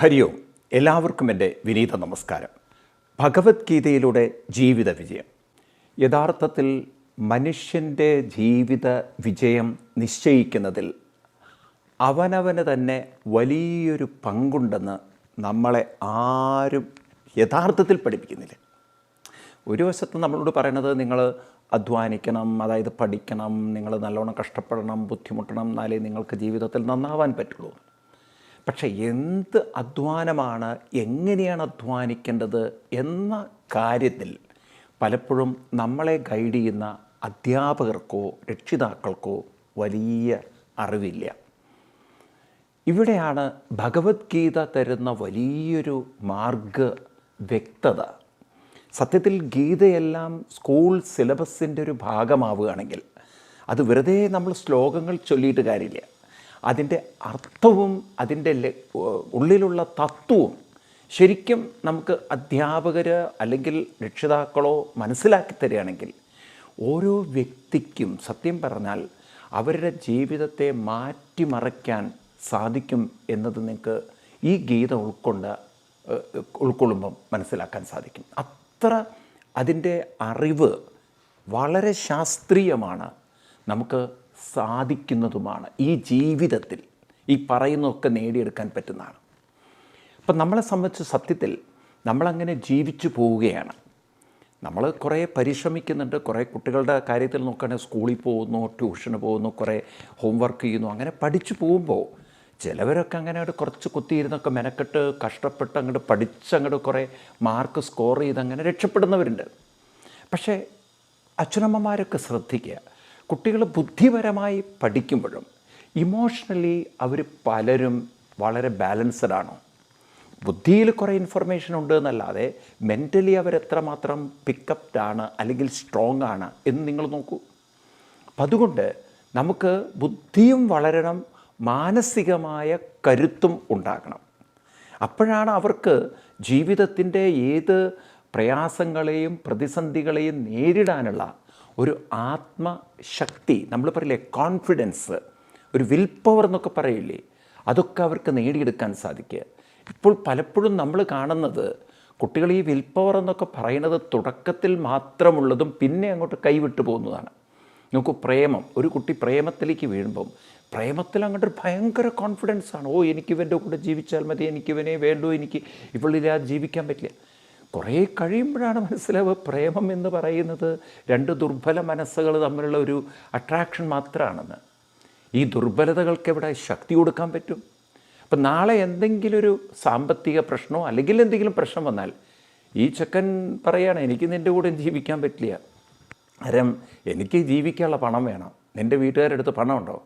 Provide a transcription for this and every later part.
ഹരി ഓം എല്ലാവർക്കും എന്റെ വിനീത നമസ്കാരം. ഭഗവത്ഗീതയിലൂടെ ജീവിത വിജയം. യഥാർത്ഥത്തിൽ മനുഷ്യന്റെ ജീവിത വിജയം നിശ്ചയിക്കുന്നതിൽ അവനവന് തന്നെ വലിയൊരു പങ്കുണ്ടെന്ന് നമ്മളെ ആരും യഥാർത്ഥത്തിൽ പഠിപ്പിക്കുന്നില്ല. ഒരു വശത്ത് നമ്മളോട് പറയണത് നിങ്ങൾ അധ്വാനിക്കണം അതായത് പഠിക്കണം നിങ്ങൾ നല്ലോണം കഷ്ടപ്പെടണം ബുദ്ധിമുട്ടണം എന്നാലേ നിങ്ങൾക്ക് ജീവിതത്തിൽ നന്നാവാൻ പറ്റുള്ളൂ. പക്ഷേ എന്ത് അധ്വാനമാണ് എങ്ങനെയാണ് അധ്വാനിക്കേണ്ടത് എന്ന കാര്യത്തിൽ പലപ്പോഴും നമ്മളെ ഗൈഡ് ചെയ്യുന്ന അധ്യാപകർക്കോ രക്ഷിതാക്കൾക്കോ വലിയ അറിവില്ല. ഇവിടെയാണ് ഭഗവത്ഗീത തരുന്ന വലിയൊരു മാർഗ വ്യക്തത. സത്യത്തിൽ ഗീതയെല്ലാം സ്കൂൾ സിലബസിന്റെ ഒരു ഭാഗമാവുകയാണെങ്കിൽ അത് വെറുതെ നമ്മൾ ശ്ലോകങ്ങൾ ചൊല്ലിയിട്ട് കാര്യമില്ല. അതിന്റെ അർത്ഥവും അതിന്റെ ഉള്ളിലുള്ള തത്വവും ശരിക്കും നമുക്ക് അധ്യാപകർ അല്ലെങ്കിൽ രക്ഷിതാക്കളോ മനസ്സിലാക്കി തരികയാണെങ്കിൽ ഓരോ വ്യക്തിക്കും സത്യം പറഞ്ഞാൽ അവരുടെ ജീവിതത്തെ മാറ്റിമറയ്ക്കാൻ സാധിക്കും എന്നത് നിങ്ങൾക്ക് ഈ ഗീത ഉൾക്കൊണ്ട് ഉൾക്കൊള്ളുമ്പം മനസ്സിലാക്കാൻ സാധിക്കും. അത്ര അതിന്റെ അറിവ് വളരെ ശാസ്ത്രീയമാണ് നമുക്ക് സാധിക്കുന്നതുമാണ് ഈ ജീവിതത്തിൽ ഈ പറയുന്നതൊക്കെ നേടിയെടുക്കാൻ പറ്റുന്നതാണ്. അപ്പം നമ്മളെ സംബന്ധിച്ച് സത്യത്തിൽ നമ്മളങ്ങനെ ജീവിച്ചു പോവുകയാണ്. നമ്മൾ കുറേ പരിശ്രമിക്കുന്നുണ്ട് കുറേ കുട്ടികളുടെ കാര്യത്തിൽ നോക്കുകയാണെങ്കിൽ സ്കൂളിൽ പോകുന്നു ട്യൂഷന് പോകുന്നു കുറേ ഹോംവർക്ക് ചെയ്യുന്നു അങ്ങനെ പഠിച്ചു പോകുമ്പോൾ ചിലവരൊക്കെ അങ്ങനെ അങ്ങോട്ട് കുറച്ച് കുത്തിയിരുന്നൊക്കെ മെനക്കെട്ട് കഷ്ടപ്പെട്ട് അങ്ങോട്ട് പഠിച്ച് അങ്ങോട്ട് കുറേ മാർക്ക് സ്കോർ ചെയ്ത് അങ്ങനെ രക്ഷപ്പെടുന്നവരുണ്ട്. പക്ഷേ അച്ഛനമ്മമാരൊക്കെ ശ്രദ്ധിക്കുക കുട്ടികൾ ബുദ്ധിപരമായി പഠിക്കുമ്പോഴും ഇമോഷണലി അവർ പലരും വളരെ ബാലൻസ്ഡ് ആണോ? ബുദ്ധിയിൽ കുറേ ഇൻഫർമേഷൻ ഉണ്ട് എന്നല്ലാതെ മെന്റലി അവരെത്രമാത്രം പിക്കപ്ഡ് ആണ് അല്ലെങ്കിൽ സ്ട്രോങ് ആണ് എന്ന് നിങ്ങൾ നോക്കൂ. അപ്പം അതുകൊണ്ട് നമുക്ക് ബുദ്ധിയും വളരണം മാനസികമായ കരുത്തും ഉണ്ടാകണം. അപ്പോഴാണ് അവർക്ക് ജീവിതത്തിന്റെ ഏത് പ്രയാസങ്ങളെയും പ്രതിസന്ധികളെയും നേരിടാനുള്ള ഒരു ആത്മശക്തി നമ്മൾ പറയില്ലേ കോൺഫിഡൻസ് ഒരു വിൽ പവർ എന്നൊക്കെ പറയില്ലേ അതൊക്കെ അവർക്ക് നേടിയെടുക്കാൻ സാധിക്കുക. ഇപ്പോൾ പലപ്പോഴും നമ്മൾ കാണുന്നത് കുട്ടികൾ ഈ വിൽ പവർ എന്നൊക്കെ പറയുന്നത് തുടക്കത്തിൽ മാത്രമുള്ളതും പിന്നെ അങ്ങോട്ട് കൈവിട്ടു പോകുന്നതാണ്. നമുക്ക് പ്രേമം ഒരു കുട്ടി പ്രേമത്തിലേക്ക് വീഴുമ്പം പ്രേമത്തിൽ അങ്ങോട്ട് ഒരു ഭയങ്കര കോൺഫിഡൻസ് ആണ്. ഓ എനിക്ക് ഇവന്റെ കൂടെ ജീവിച്ചാൽ മതി എനിക്ക് ഇവനെ വേണ്ടോ എനിക്ക് ഇവളില്ലാതെ ജീവിക്കാൻ പറ്റില്ല. കുറേ കഴിയുമ്പോഴാണ് മനസ്സിലാവുക പ്രേമം എന്ന് പറയുന്നത് രണ്ട് ദുർബല മനസ്സുകൾ തമ്മിലുള്ള ഒരു അട്രാക്ഷൻ മാത്രമാണെന്ന് ഈ ദുർബലതകൾക്ക് എവിടെ ശക്തി കൊടുക്കാൻ പറ്റും? അപ്പം നാളെ എന്തെങ്കിലും ഒരു സാമ്പത്തിക പ്രശ്നമോ അല്ലെങ്കിൽ എന്തെങ്കിലും പ്രശ്നം വന്നാൽ ഈ ചെക്കൻ പറയാണ് എനിക്ക് നിന്റെ കൂടെ ജീവിക്കാൻ പറ്റില്ല. അരം എനിക്ക് ജീവിക്കാനുള്ള പണം വേണം. നിന്റെ അടുത്ത് പണമുണ്ടോ?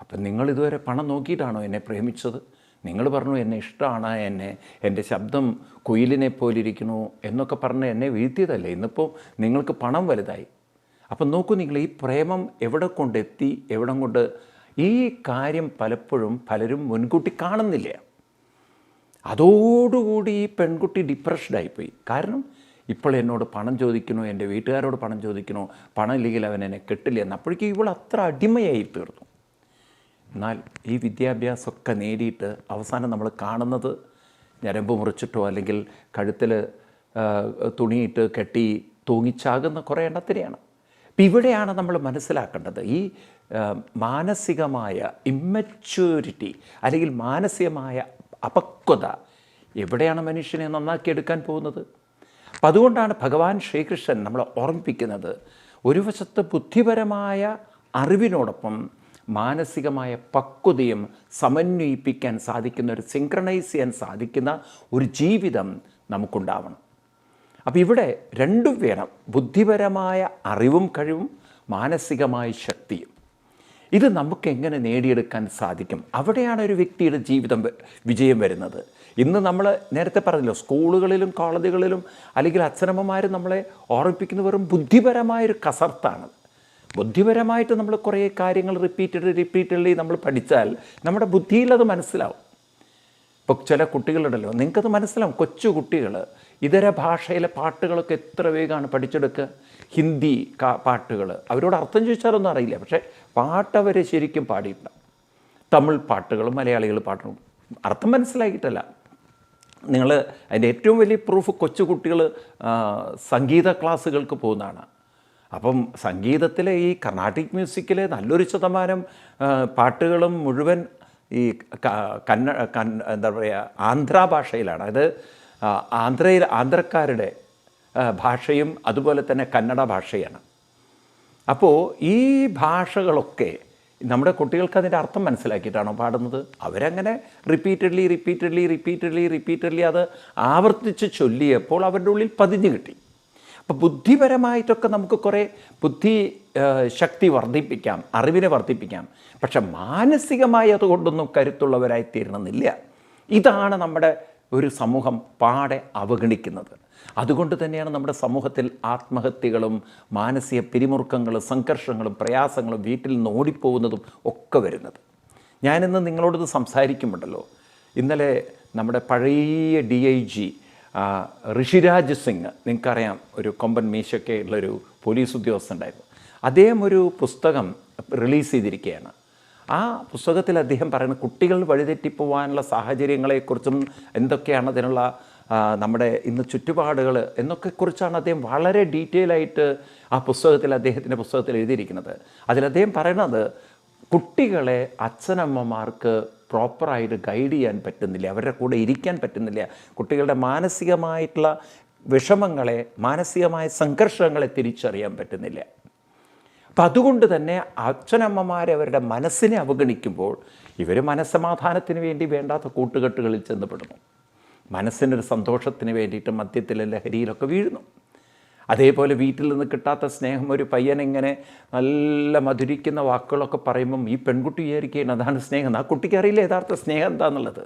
അപ്പം നിങ്ങൾ ഇതുവരെ പണം നോക്കിയിട്ടാണോ എന്നെ പ്രേമിച്ചത്? നിങ്ങൾ പറഞ്ഞു എന്നെ ഇഷ്ടമാണ് എന്നെ എന്റെ ശബ്ദം കുയിലിനെ പോലിരിക്കണു എന്നൊക്കെ പറഞ്ഞ് എന്നെ വീഴ്ത്തിയതല്ലേ? ഇന്നിപ്പോൾ നിങ്ങൾക്ക് പണം വലുതായി. അപ്പം നോക്കൂ നിങ്ങൾ ഈ പ്രേമം എവിടെ കൊണ്ടെത്തി എവിടം കൊണ്ട് ഈ കാര്യം പലപ്പോഴും പലരും മുൻകൂട്ടി കാണുന്നില്ല. അതോടുകൂടി ഈ പെൺകുട്ടി ഡിപ്രഷഡായിപ്പോയി കാരണം ഇപ്പോൾ എന്നോട് പണം ചോദിക്കണോ എന്റെ വീട്ടുകാരോട് പണം ചോദിക്കണോ പണം ഇല്ലെങ്കിൽ അവൻ എന്നെ കെട്ടില്ല എന്ന് അപ്പോഴേക്കും ഇവൾ അത്ര അടിമയായി തീർന്നു. എന്നാൽ ഈ വിദ്യാഭ്യാസമൊക്കെ നേടിയിട്ട് അവസാനം നമ്മൾ കാണുന്നത് ഞരമ്പ് മുറിച്ചിട്ടോ അല്ലെങ്കിൽ കഴുത്തിൽ തുണിയിട്ട് കെട്ടി തൂങ്ങിച്ചാകുന്ന കുറേ എണ്ണത്തിനെയാണ്. അപ്പം ഇവിടെയാണ് നമ്മൾ മനസ്സിലാക്കേണ്ടത്. ഈ മാനസികമായ ഇമ്മച്യൂരിറ്റി അല്ലെങ്കിൽ മാനസികമായ അപക്വത എവിടെയാണ് മനുഷ്യനെ നന്നാക്കിയെടുക്കാൻ പോകുന്നത്? അപ്പം അതുകൊണ്ടാണ് ഭഗവാൻ ശ്രീകൃഷ്ണൻ നമ്മളെ ഓർമ്മിപ്പിക്കുന്നത്. ഒരു വശത്ത് ബുദ്ധിപരമായ അറിവിനോടൊപ്പം മാനസികമായ പക്വതയും സമന്വയിപ്പിക്കാൻ സാധിക്കുന്ന ഒരു സിങ്ക്രണൈസ് ചെയ്യാൻ സാധിക്കുന്ന ഒരു ജീവിതം നമുക്കുണ്ടാവണം. അപ്പോൾ ഇവിടെ രണ്ടും വേണം. ബുദ്ധിപരമായ അറിവും കഴിവും മാനസികമായ ശക്തിയും. ഇത് നമുക്ക് എങ്ങനെ നേടിയെടുക്കാൻ സാധിക്കും? അവിടെയാണ് ഒരു വ്യക്തിയുടെ ജീവിതം വിജയം വരുന്നത്. ഇന്ന് നമ്മൾ നേരത്തെ പറഞ്ഞല്ലോ സ്കൂളുകളിലും കോളേജുകളിലും അല്ലെങ്കിൽ അച്ഛനമ്മമാരും നമ്മളെ ഓർമ്മിപ്പിക്കുന്ന വെറും ബുദ്ധിപരമായൊരു കസർത്താണ്. ബുദ്ധിപരമായിട്ട് നമ്മൾ കുറേ കാര്യങ്ങൾ റിപ്പീറ്റഡ് റിപ്പീറ്റഡ്ലി നമ്മൾ പഠിച്ചാൽ നമ്മുടെ ബുദ്ധിയിൽ അത് മനസ്സിലാവും. ഇപ്പോൾ ചില കുട്ടികളുണ്ടല്ലോ നിങ്ങൾക്കത് മനസ്സിലാവും. കൊച്ചു കുട്ടികൾ ഇതര ഭാഷയിലെ പാട്ടുകളൊക്കെ എത്ര വേഗമാണ് പഠിച്ചെടുക്കുക? ഹിന്ദി പാട്ടുകൾ. അവരോട് അർത്ഥം ചോദിച്ചാലൊന്നും അറിയില്ല. പക്ഷേ പാട്ടവർ ശരിക്കും പാടിയിട്ടുണ്ടാവും തമിഴ് പാട്ടുകൾ മലയാളികൾ പാട്ടും അർത്ഥം മനസ്സിലാക്കിയിട്ടല്ല നിങ്ങൾ അതിന്റെ ഏറ്റവും വലിയ പ്രൂഫ് കൊച്ചു കുട്ടികൾ സംഗീത ക്ലാസ്സുകൾക്ക് പോകുന്നതാണ്. അപ്പം സംഗീതത്തിലെ ഈ കർണാട്ടിക് മ്യൂസിക്കിലെ നല്ലൊരു ശതമാനം പാട്ടുകളും മുഴുവൻ ഈ കന്ന എന്താ പറയുക ആന്ധ്ര ഭാഷയിലാണ്. അത് ആന്ധ്രയിൽ ആന്ധ്രക്കാരുടെ ഭാഷയും അതുപോലെ തന്നെ കന്നഡ ഭാഷയാണ്. അപ്പോൾ ഈ ഭാഷകളൊക്കെ നമ്മുടെ കുട്ടികൾക്ക് അതിന്റെ അർത്ഥം മനസ്സിലാക്കിയിട്ടാണോ പാടുന്നത്? അവരങ്ങനെ റിപ്പീറ്റഡ്ലി റിപ്പീറ്റഡ്ലി റിപ്പീറ്റഡ്ലി റിപ്പീറ്റഡ്ലി അത് ആവർത്തിച്ച് ചൊല്ലിയപ്പോൾ അവരുടെ ഉള്ളിൽ പതിഞ്ഞു കിട്ടി. അപ്പോൾ ബുദ്ധിപരമായിട്ടൊക്കെ നമുക്ക് കുറേ ബുദ്ധി ശക്തി വർദ്ധിപ്പിക്കാം അറിവിനെ വർദ്ധിപ്പിക്കാം. പക്ഷെ മാനസികമായി അതുകൊണ്ടൊന്നും കരുത്തുള്ളവരായി തീരണമെന്നില്ല ഇതാണ് നമ്മുടെ ഒരു സമൂഹം പാടെ അവഗണിക്കുന്നത്. അതുകൊണ്ട് തന്നെയാണ് നമ്മുടെ സമൂഹത്തിൽ ആത്മഹത്യകളും മാനസിക പിരിമുറുക്കങ്ങളും സംഘർഷങ്ങളും പ്രയാസങ്ങളും വീട്ടിൽ നിന്ന് ഓടിപ്പോകുന്നതും ഒക്കെ വരുന്നത്. ഞാനിന്ന് നിങ്ങളോടത് സംസാരിക്കുമുണ്ടല്ലോ ഇന്നലെ നമ്മുടെ പഴയ D I G Rishiraj Singh നിങ്ങൾക്കറിയാം ഒരു കൊമ്പൻ മീശൊക്കെ ഉള്ളൊരു പോലീസ് ഉദ്യോഗസ്ഥനുണ്ടായിരുന്നു. അദ്ദേഹം ഒരു പുസ്തകം റിലീസ് ചെയ്തിരിക്കുകയാണ്. ആ പുസ്തകത്തിൽ അദ്ദേഹം പറയുന്നത് കുട്ടികൾ വഴിതെറ്റിപ്പോവാനുള്ള സാഹചര്യങ്ങളെക്കുറിച്ചും എന്തൊക്കെയാണ് അതിനുള്ള നമ്മുടെ ഇന്ന് ചുറ്റുപാടുകൾ എന്നൊക്കെ കുറിച്ചാണ് അദ്ദേഹം വളരെ ഡീറ്റെയിൽ ആയിട്ട് ആ പുസ്തകത്തിൽ അദ്ദേഹത്തിന്റെ പുസ്തകത്തിൽ എഴുതിയിരിക്കുന്നത്. അതിൽ അദ്ദേഹം പറയുന്നത് കുട്ടികളെ അച്ഛനമ്മമാർക്ക് പ്രോപ്പറായിട്ട് ഗൈഡ് ചെയ്യാൻ പറ്റുന്നില്ല അവരുടെ കൂടെ ഇരിക്കാൻ പറ്റുന്നില്ല. കുട്ടികളുടെ മാനസികമായിട്ടുള്ള വിഷമങ്ങളെ മാനസികമായ സംഘർഷങ്ങളെ തിരിച്ചറിയാൻ പറ്റുന്നില്ല. അപ്പം അതുകൊണ്ട് തന്നെ അച്ഛനമ്മമാരെ അവരുടെ മനസ്സിനെ അവഗണിക്കുമ്പോൾ ഇവർ മനസ്സമാധാനത്തിന് വേണ്ടി വേണ്ടാത്ത കൂട്ടുകെട്ടുകളിൽ ചെന്നപ്പെടുന്നു മനസ്സിനൊരു സന്തോഷത്തിന് വേണ്ടിയിട്ട് മദ്യത്തിലെ ലഹരിയിലൊക്കെ വീഴുന്നു. അതേപോലെ വീട്ടിൽ നിന്ന് കിട്ടാത്ത സ്നേഹം ഒരു പയ്യൻ ഇങ്ങനെ നല്ല മധുരിക്കുന്ന വാക്കുകളൊക്കെ പറയുമ്പം ഈ പെൺകുട്ടി വിചാരിക്കുകയാണ് അതാണ് സ്നേഹം. ആ കുട്ടിക്ക് അറിയില്ല യഥാർത്ഥ സ്നേഹം എന്താണെന്നുള്ളത്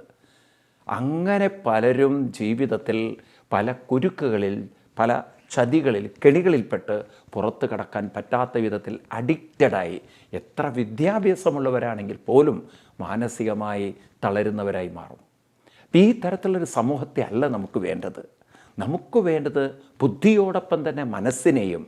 അങ്ങനെ പലരും ജീവിതത്തിൽ പല കുരുക്കുകളിൽ പല ചതികളിൽ കെണികളിൽപ്പെട്ട് പുറത്ത് കടക്കാൻ പറ്റാത്ത വിധത്തിൽ അഡിക്റ്റഡായി എത്ര വിദ്യാഭ്യാസമുള്ളവരാണെങ്കിൽ പോലും മാനസികമായി തളരുന്നവരായി മാറും. ഈ തരത്തിലൊരു സമൂഹത്തെ അല്ല നമുക്ക് വേണ്ടത്. നമുക്ക് വേണ്ടത് ബുദ്ധിയോടൊപ്പം തന്നെ മനസ്സിനെയും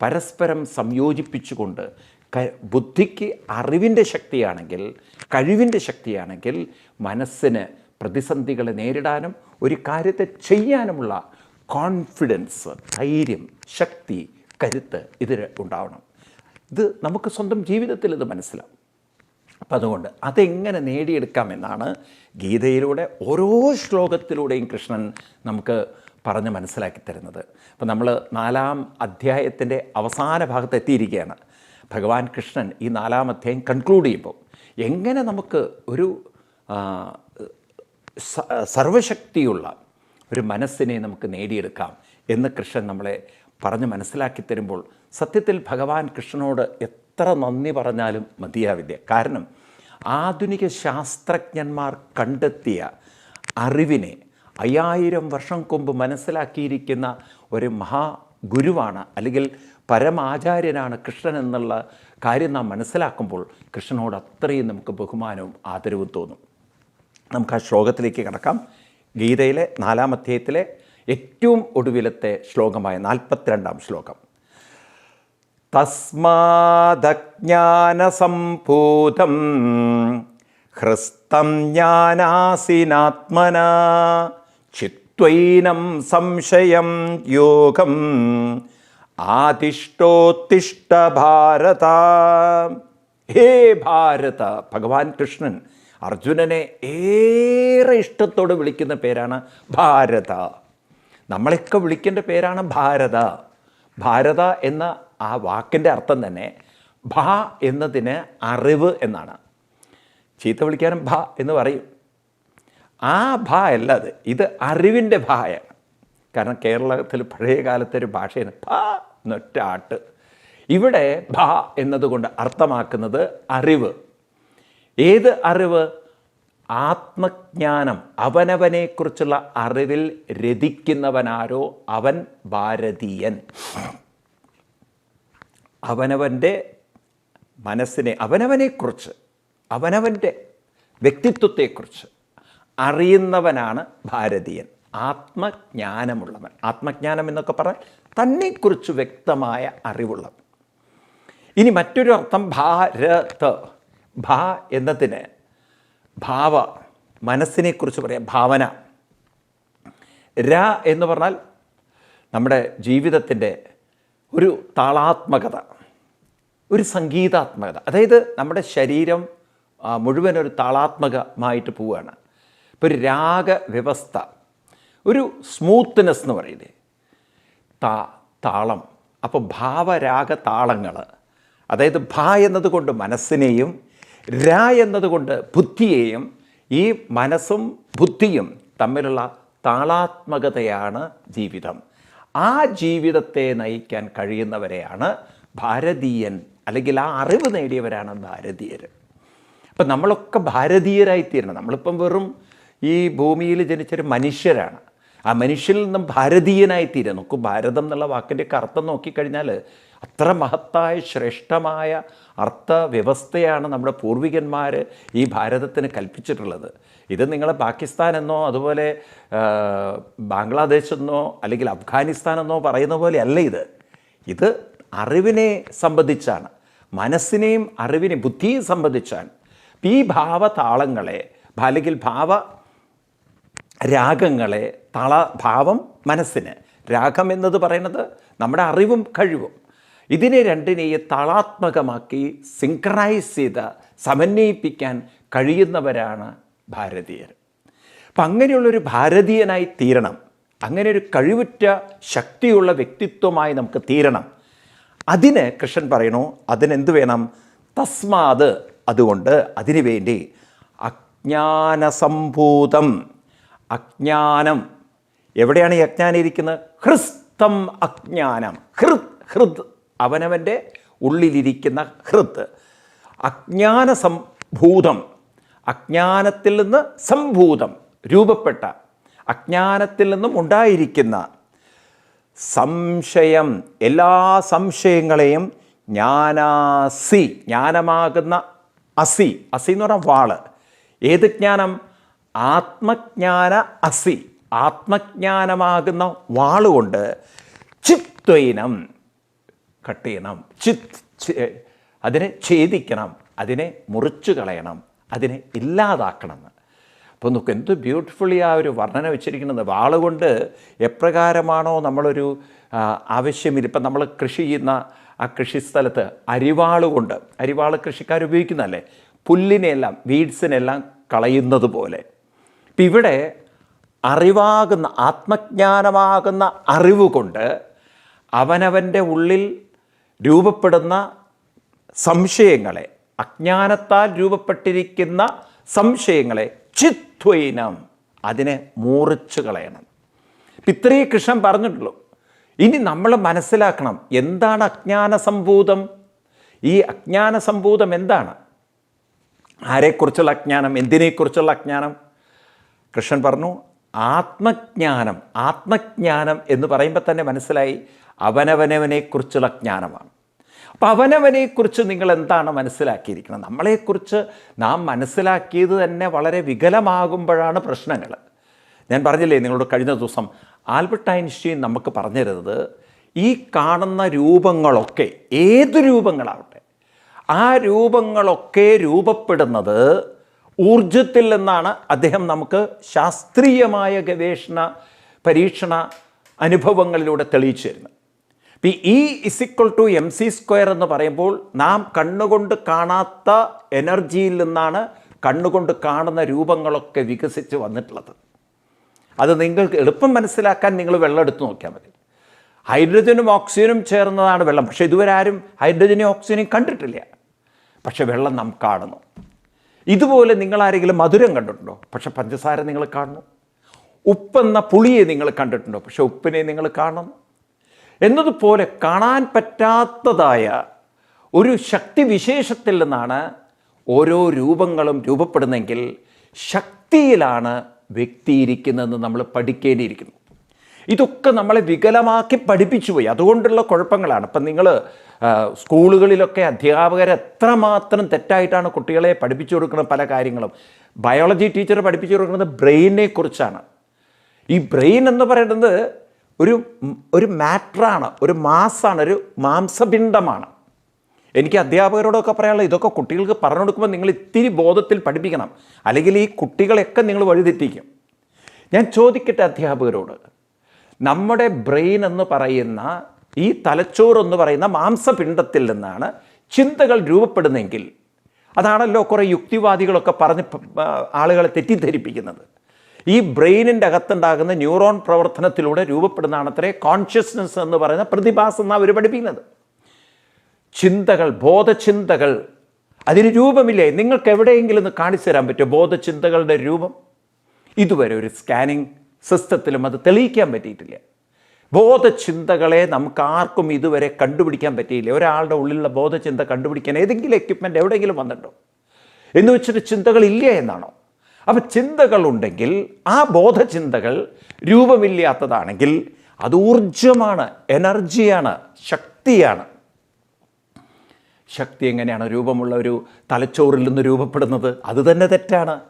പരസ്പരം സംയോജിപ്പിച്ചുകൊണ്ട് ക ബുദ്ധിക്ക് അറിവിന്റെ ശക്തിയാണെങ്കിൽ കഴിവിന്റെ ശക്തിയാണെങ്കിൽ മനസ്സിന് പ്രതിസന്ധികളെ നേരിടാനും ഒരു കാര്യത്തെ ചെയ്യാനുമുള്ള കോൺഫിഡൻസ് ധൈര്യം ശക്തി കരുത്ത് ഇത് ഉണ്ടാവണം. ഇത് നമുക്ക് സ്വന്തം ജീവിതത്തിൽ ഇത് മനസ്സിലാവും. അപ്പം അതുകൊണ്ട് അതെങ്ങനെ നേടിയെടുക്കാമെന്നാണ് ഗീതയിലൂടെ ഓരോ ശ്ലോകത്തിലൂടെയും കൃഷ്ണൻ നമുക്ക് പറഞ്ഞ് മനസ്സിലാക്കി തരുന്നത്. അപ്പോൾ നമ്മൾ നാലാം അധ്യായത്തിന്റെ അവസാന ഭാഗത്ത് എത്തിയിരിക്കുകയാണ്. ഭഗവാൻ കൃഷ്ണൻ ഈ നാലാം അധ്യായം കൺക്ലൂഡ് ചെയ്യുമ്പോൾ എങ്ങനെ നമുക്ക് ഒരു സർവശക്തിയുള്ള ഒരു മനസ്സിനെ നമുക്ക് നേടിയെടുക്കാം എന്ന് കൃഷ്ണൻ നമ്മളെ പറഞ്ഞ് മനസ്സിലാക്കി തരുമ്പോൾ സത്യത്തിൽ ഭഗവാൻ കൃഷ്ണനോട് എത്ര നന്ദി പറഞ്ഞാലും മതിയാവില്ല. കാരണം ആധുനിക ശാസ്ത്രജ്ഞന്മാർ കണ്ടെത്തിയ അറിവിനെ അയ്യായിരം വർഷം മുമ്പ് മനസ്സിലാക്കിയിരിക്കുന്ന ഒരു മഹാ ഗുരുവാണ് അല്ലെങ്കിൽ പരമാചാര്യനാണ് കൃഷ്ണൻ എന്നുള്ള കാര്യം നാം മനസ്സിലാക്കുമ്പോൾ കൃഷ്ണനോട് അത്രയും നമുക്ക് ബഹുമാനവും ആദരവും തോന്നും. നമുക്ക് ആ ശ്ലോകത്തിലേക്ക് കിടക്കാം. ഗീതയിലെ നാലാം അധ്യായത്തിലെ ഏറ്റവും ഒടുവിലത്തെ ശ്ലോകമായ നാൽപ്പത്തിരണ്ടാം ശ്ലോകം. തസ്മാദജ്ഞാനസംഭൂതം ഹൃസ്തം ജ്ഞാനാസിനാത്മന ചിത്വൈനം സംശയം യോഗം ആതിഷ്ടോത്തിഷ്ട ഭാരത ഹേ ഭാരത ഭഗവാൻ കൃഷ്ണൻ അർജുനനെ ഏറെ ഇഷ്ടത്തോടെ വിളിക്കുന്ന പേരാണ് ഭാരത. നമ്മളെയൊക്കെ വിളിക്കേണ്ട പേരാണ് ഭാരത. ഭാരത എന്ന ആ വാക്കിന്റെ അർത്ഥം തന്നെ ഭ എന്നതിന് അറിവ് എന്നാണ്. ചീത്ത വിളിക്കാനും ഭ എന്ന് പറയും. ആ ഭ അല്ല അത് ഇത് അറിവിന്റെ ഭായാണ് കാരണം കേരളത്തിൽ പഴയ കാലത്തെ ഒരു ഭാഷയാണ് ഭ എന്നൊറ്റ ആട്ട്. ഇവിടെ ഭ എന്നതുകൊണ്ട് അർത്ഥമാക്കുന്നത് അറിവ്. ഏത് അറിവ്? ആത്മജ്ഞാനം. അവനവനെക്കുറിച്ചുള്ള അറിവിൽ രതിക്കുന്നവനാരോ? അവൻ ഭാരതീയൻ. അവനവന്റെ മനസ്സിനെ അവനവനെക്കുറിച്ച് അവനവന്റെ വ്യക്തിത്വത്തെക്കുറിച്ച്. അറിയുന്നവനാണ് ഭാരതീയൻ. ആത്മജ്ഞാനമുള്ളവൻ. ആത്മജ്ഞാനം എന്നൊക്കെ പറഞ്ഞാൽ തന്നെക്കുറിച്ച് വ്യക്തമായ അറിവുള്ളവൻ. ഇനി മറ്റൊരു അർത്ഥം ഭാരത്. ഭ എന്നതിന് ഭാവ മനസ്സിനെക്കുറിച്ച് പറയാം. ഭാവന. ര എന്ന് പറഞ്ഞാൽ നമ്മുടെ ജീവിതത്തിന്റെ ഒരു താളാത്മകത ഒരു സംഗീതാത്മകത. അതായത് നമ്മുടെ ശരീരം മുഴുവൻ ഒരു താളാത്മകമായിട്ട് പോവുകയാണ്. ഒരു രാഗവ്യവസ്ഥ ഒരു സ്മൂത്ത്നെസ് എന്ന് പറയില്ലേ താ താളം. അപ്പോൾ ഭാവരാഗ താളങ്ങൾ അതായത് ഭ എന്നതുകൊണ്ട് മനസ്സിനെയും ര എന്നതുകൊണ്ട് ബുദ്ധിയെയും ഈ മനസ്സും ബുദ്ധിയും തമ്മിലുള്ള താളാത്മകതയാണ് ജീവിതം. ആ ജീവിതത്തെ നയിക്കാൻ കഴിയുന്നവരെയാണ് ഭാരതീയൻ അല്ലെങ്കിൽ ആ അറിവ് നേടിയവരാണ് ഭാരതീയർ അപ്പം നമ്മളൊക്കെ ഭാരതീയരായിത്തീരണം. നമ്മളിപ്പം വെറും ഈ ഭൂമിയിൽ ജനിച്ചൊരു മനുഷ്യരാണ്. ആ മനുഷ്യനിൽ നിന്നും ഭാരതീയനായി തീരെ നോക്കൂ ഭാരതം എന്നുള്ള വാക്കിന്റെ അർത്ഥം നോക്കിക്കഴിഞ്ഞാൽ അത്ര മഹത്തായ ശ്രേഷ്ഠമായ അർത്ഥവ്യവസ്ഥയാണ് നമ്മുടെ പൂർവികന്മാർ ഈ ഭാരതത്തിന് കൽപ്പിച്ചിട്ടുള്ളത്. ഇത് നിങ്ങൾ പാകിസ്ഥാൻ എന്നോ അതുപോലെ എന്നോ അല്ലെങ്കിൽ അഫ്ഗാനിസ്ഥാൻ എന്നോ പറയുന്ന പോലെ അല്ല ഇത്. ഇത് അറിവിനെ സംബന്ധിച്ചാണ്. മനസ്സിനെയും അറിവിനെയും ബുദ്ധിയെ സംബന്ധിച്ചാണ്. ഈ ഭാവതാളങ്ങളെ അല്ലെങ്കിൽ ഭാവ രാഗങ്ങളെ തള ഭാവം മനസ്സിന്. രാഗം എന്നത് പറയുന്നത് നമ്മുടെ അറിവും കഴിവും. ഇതിനെ രണ്ടിനെയും തളാത്മകമാക്കി സിങ്ക്രണൈസ് ചെയ്ത് സമന്വയിപ്പിക്കാൻ കഴിയുന്നവരാണ് ഭാരതീയർ. അപ്പം അങ്ങനെയുള്ളൊരു ഭാരതീയനായി തീരണം അങ്ങനെ ഒരു കഴിവുറ്റ ശക്തിയുള്ള വ്യക്തിത്വമായി നമുക്ക് തീരണം. അതിന് കൃഷ്ണൻ പറയണു അതിനെന്ത് വേണം? തസ്മാത് അതുകൊണ്ട് അതിനു വേണ്ടി അജ്ഞാനസംഭൂതം അജ്ഞാനം. എവിടെയാണ് ഈ അജ്ഞാനം ഇരിക്കുന്നത്? ഹൃസ്തം അജ്ഞാനം. ഹൃത് ഹൃത് അവനവന്റെ ഉള്ളിലിരിക്കുന്ന ഹൃത്ത് അജ്ഞാന സംഭൂതം. അജ്ഞാനത്തിൽ നിന്ന് സംഭൂതം രൂപപ്പെട്ട അജ്ഞാനത്തിൽ നിന്നും ഉണ്ടായിരിക്കുന്ന സംശയം. എല്ലാ സംശയങ്ങളെയും ജ്ഞാനാസി ജ്ഞാനമാകുന്ന അസി. അസി എന്ന് പറഞ്ഞാൽ വാൾ. ഏത് ജ്ഞാനം? ആത്മജ്ഞാന അസി ആത്മജ്ഞാനമാകുന്ന വാളുകൊണ്ട് ചിത്വൈനം കട്ട് ചെയ്യണം ചിത് അതിനെ ഛേദിക്കണം അതിനെ മുറിച്ചു കളയണം അതിനെ ഇല്ലാതാക്കണം. അപ്പോൾ നോക്ക് എന്ത് ബ്യൂട്ടിഫുള്ളി ആ ഒരു വർണന വെച്ചിരിക്കുന്നത്. വാളുകൊണ്ട് എപ്രകാരമാണോ നമ്മളൊരു ആവശ്യമില്ല. ഇപ്പം നമ്മൾ കൃഷി ചെയ്യുന്ന ആ കൃഷിസ്ഥലത്ത് അരിവാളുകൊണ്ട് അരിവാൾ കൃഷിക്കാർ ഉപയോഗിക്കുന്നതല്ലേ പുല്ലിനെയെല്ലാം വീഡ്സിനെല്ലാം കളയുന്നത് പോലെ. ഇപ്പം ഇവിടെ അറിവാകുന്ന ആത്മജ്ഞാനമാകുന്ന അറിവ് കൊണ്ട് അവനവന്റെ ഉള്ളിൽ രൂപപ്പെടുന്ന സംശയങ്ങളെ അജ്ഞാനത്താൽ രൂപപ്പെട്ടിരിക്കുന്ന സംശയങ്ങളെ ചിത്വൈനം അതിനെ മുറിച്ചു കളയണം. ഇത്രയും കൃഷ്ണൻ പറഞ്ഞിട്ടുള്ളൂ. ഇനി നമ്മൾ മനസ്സിലാക്കണം എന്താണ് അജ്ഞാന സംഭൂതം ഈ അജ്ഞാന സംഭൂതം എന്താണ്? ആരെക്കുറിച്ചുള്ള അജ്ഞാനം? എന്തിനെക്കുറിച്ചുള്ള അജ്ഞാനം? കൃഷ്ണൻ പറഞ്ഞു ആത്മജ്ഞാനം ആത്മജ്ഞാനം എന്ന് പറയുമ്പോൾ തന്നെ മനസ്സിലായി അവനവനവനെക്കുറിച്ചുള്ള ജ്ഞാനമാണ്. അപ്പോൾ അവനവനെക്കുറിച്ച് നിങ്ങൾ എന്താണ് മനസ്സിലാക്കിയിരിക്കുന്നത്? നമ്മളെക്കുറിച്ച് നാം മനസ്സിലാക്കിയത് തന്നെ വളരെ വികലമാകുമ്പോഴാണ് പ്രശ്നങ്ങൾ. ഞാൻ പറഞ്ഞില്ലേ നിങ്ങളോട് കഴിഞ്ഞ ദിവസം ആൽബർട്ട് ഐൻസ്റ്റീൻ നമുക്ക് പറഞ്ഞിരുന്നത് ഈ കാണുന്ന രൂപങ്ങളൊക്കെ ഏത് രൂപങ്ങളാവട്ടെ ആ രൂപങ്ങളൊക്കെ രൂപപ്പെടുന്നത് ഊർജത്തിൽ നിന്നാണ് അദ്ദേഹം നമുക്ക് ശാസ്ത്രീയമായ ഗവേഷണ പരീക്ഷണ അനുഭവങ്ങളിലൂടെ തെളിയിച്ചു തരുന്നത്. ഇപ്പം ഈ is equal to M C square എന്ന് പറയുമ്പോൾ നാം കണ്ണുകൊണ്ട് കാണാത്ത എനർജിയിൽ നിന്നാണ് കണ്ണുകൊണ്ട് കാണുന്ന രൂപങ്ങളൊക്കെ വികസിച്ച് വന്നിട്ടുള്ളത്. അത് നിങ്ങൾക്ക് എളുപ്പം മനസ്സിലാക്കാൻ നിങ്ങൾ വെള്ളം എടുത്ത് നോക്കിയാൽ മതി. ഹൈഡ്രജനും ഓക്സിജനും ചേർന്നതാണ് വെള്ളം. പക്ഷേ ഇതുവരെ ആരും ഹൈഡ്രജനും ഓക്സിജനും കണ്ടിട്ടില്ല. പക്ഷേ വെള്ളം നാം കാണുന്നു. ഇതുപോലെ നിങ്ങൾ ആരെങ്കിലും മധുരം കണ്ടിട്ടുണ്ടോ? പക്ഷെ പഞ്ചസാര നിങ്ങൾ കാണുന്നു. ഉപ്പെന്ന പുളിയെ നിങ്ങൾ കണ്ടിട്ടുണ്ടോ? പക്ഷെ ഉപ്പിനെ നിങ്ങൾ കാണുന്നു. എന്നതുപോലെ കാണാൻ പറ്റാത്തതായ ഒരു ശക്തി വിശേഷത്തിൽ നിന്നാണ് ഓരോ രൂപങ്ങളും രൂപപ്പെടുന്നെങ്കിൽ ശക്തിയിലാണ് വ്യക്തി ഇരിക്കുന്നതെന്ന് നമ്മൾ പഠിക്കേണ്ടിയിരിക്കുന്നു. ഇതൊക്കെ നമ്മളെ വികലമാക്കി പഠിപ്പിച്ചു പോയി. അതുകൊണ്ടുള്ള കുഴപ്പങ്ങളാണ്. അപ്പം നിങ്ങൾ സ്കൂളുകളിലൊക്കെ അധ്യാപകർ എത്രമാത്രം തെറ്റായിട്ടാണ് കുട്ടികളെ പഠിപ്പിച്ചു കൊടുക്കുന്ന പല കാര്യങ്ങളും. ബയോളജി ടീച്ചർ പഠിപ്പിച്ചു കൊടുക്കുന്നത് ബ്രെയിനെ കുറിച്ചാണ്. ഈ ബ്രെയിൻ എന്ന് പറയുന്നത് ഒരു ഒരു മാറ്ററാണ് ഒരു മാസാണ് ഒരു മാംസപിണ്ഡമാണ്. എനിക്ക് അധ്യാപകരോടൊക്കെ പറയാനുള്ള ഇതൊക്കെ കുട്ടികൾക്ക് പറഞ്ഞു കൊടുക്കുമ്പോൾ നിങ്ങൾ ഇത്തിരി ബോധത്തിൽ പഠിപ്പിക്കണം. അല്ലെങ്കിൽ ഈ കുട്ടികളെയൊക്കെ നിങ്ങൾ വഴിതെറ്റിക്കും. ഞാൻ ചോദിക്കട്ടെ അധ്യാപകരോട് നമ്മുടെ ബ്രെയിൻ എന്ന് പറയുന്ന ഈ തലച്ചോറ് എന്ന് പറയുന്ന മാംസപിണ്ഡത്തിൽ നിന്നാണ് ചിന്തകൾ രൂപപ്പെടുന്നെങ്കിൽ അതാണല്ലോ കുറേ യുക്തിവാദികളൊക്കെ പറഞ്ഞ് ആളുകളെ തെറ്റിദ്ധരിപ്പിക്കുന്നത്. ഈ ബ്രെയിനിന്റെ അകത്തുണ്ടാകുന്ന ന്യൂറോൺ പ്രവർത്തനത്തിലൂടെ രൂപപ്പെടുന്നതാണ് അത്രേ കോൺഷ്യസ്നസ് എന്ന് പറയുന്ന പ്രതിഭാസം എന്നാണ് അവർ പഠിപ്പിക്കുന്നത്. ചിന്തകൾ ബോധചിന്തകൾ അതിന് രൂപമില്ലേ? നിങ്ങൾക്ക് എവിടെയെങ്കിലും ഒന്ന് കാണിച്ചു തരാൻ പറ്റുമോ ബോധചിന്തകളുടെ രൂപം? ഇതുവരെ ഒരു സ്കാനിങ് സിസ്റ്റത്തിലും അത് തെളിയിക്കാൻ പറ്റിയിട്ടില്ല. ബോധചിന്തകളെ നമുക്ക് ആർക്കും ഇതുവരെ കണ്ടുപിടിക്കാൻ പറ്റിയില്ല. ഒരാളുടെ ഉള്ളിലുള്ള ബോധചിന്ത കണ്ടുപിടിക്കാൻ ഏതെങ്കിലും എക്യുപ്മെന്റ് എവിടെയെങ്കിലും വന്നിട്ടുണ്ടോ? എന്ന് വെച്ചിട്ട് ചിന്തകൾ ഇല്ല എന്നാണോ? അപ്പം ചിന്തകളുണ്ടെങ്കിൽ ആ ബോധചിന്തകൾ രൂപമില്ലാത്തതാണെങ്കിൽ അത് ഊർജമാണ് എനർജിയാണ് ശക്തിയാണ്. ശക്തി എങ്ങനെയാണ് രൂപമുള്ള ഒരു തലച്ചോറിൽ നിന്ന് രൂപപ്പെടുന്നത്? അത് തന്നെ തെറ്റാണ്.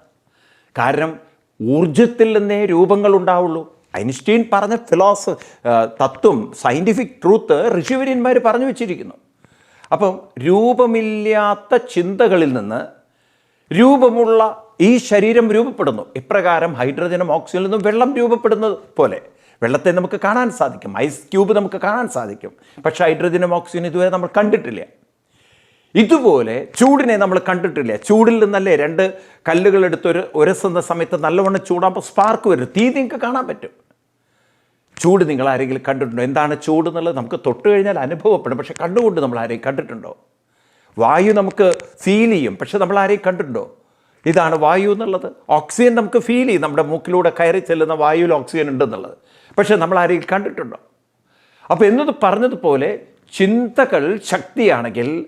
കാരണം ഊർജത്തിൽ നിന്നേ രൂപങ്ങൾ ഉണ്ടാവുള്ളൂ. ഐൻസ്റ്റീൻ പറഞ്ഞ ഫിലോസ തത്വം സയന്റിഫിക് ട്രൂത്ത് ഋഷിവര്യന്മാർ പറഞ്ഞു വെച്ചിരിക്കുന്നു. അപ്പം രൂപമില്ലാത്ത ചിന്തകളിൽ നിന്ന് രൂപമുള്ള ഈ ശരീരം രൂപപ്പെടുന്നു. ഇപ്രകാരം ഹൈഡ്രജനും ഓക്സിജനിൽ നിന്നും വെള്ളം രൂപപ്പെടുന്നത് പോലെ. വെള്ളത്തെ നമുക്ക് കാണാൻ സാധിക്കും. ഐസ് ക്യൂബ് നമുക്ക് കാണാൻ സാധിക്കും. പക്ഷേ ഹൈഡ്രജനും ഓക്സിജനും ഇതുവരെ നമ്മൾ കണ്ടിട്ടില്ല. ഇതുപോലെ ചൂടിനെ നമ്മൾ കണ്ടിട്ടില്ല? ചൂടിൽ നിന്നല്ലേ രണ്ട് കല്ലുകൾ എടുത്ത് ഒരു ഉരസുന്ന സമയത്ത് നല്ലവണ്ണം ചൂടാകുമ്പോൾ സ്പാർക്ക് വരും. തീ നിങ്ങൾക്ക് കാണാൻ പറ്റും. ചൂട് നിങ്ങൾ ആരെങ്കിലും കണ്ടിട്ടുണ്ടോ? എന്താണ് ചൂട് എന്നുള്ളത്? നമുക്ക് തൊട്ട് കഴിഞ്ഞാൽ അനുഭവപ്പെടും. പക്ഷെ കണ്ടുകൊണ്ട് നമ്മൾ ആരെയും കണ്ടിട്ടുണ്ടോ? വായു നമുക്ക് ഫീൽ ചെയ്യും. പക്ഷെ നമ്മൾ ആരെയും കണ്ടിട്ടുണ്ടോ? ഇതാണ് വായു എന്നുള്ളത്. ഓക്സിജൻ നമുക്ക് ഫീൽ ചെയ്യും. നമ്മുടെ മൂക്കിലൂടെ കയറി ചെല്ലുന്ന വായുവിൽ ഓക്സിജൻ ഉണ്ടെന്നുള്ളത്. പക്ഷെ നമ്മൾ ആരെയും കണ്ടിട്ടുണ്ടോ? അപ്പോൾ എന്നത് പറഞ്ഞതുപോലെ ചിന്തകൾ ശക്തിയാണെങ്കിൽ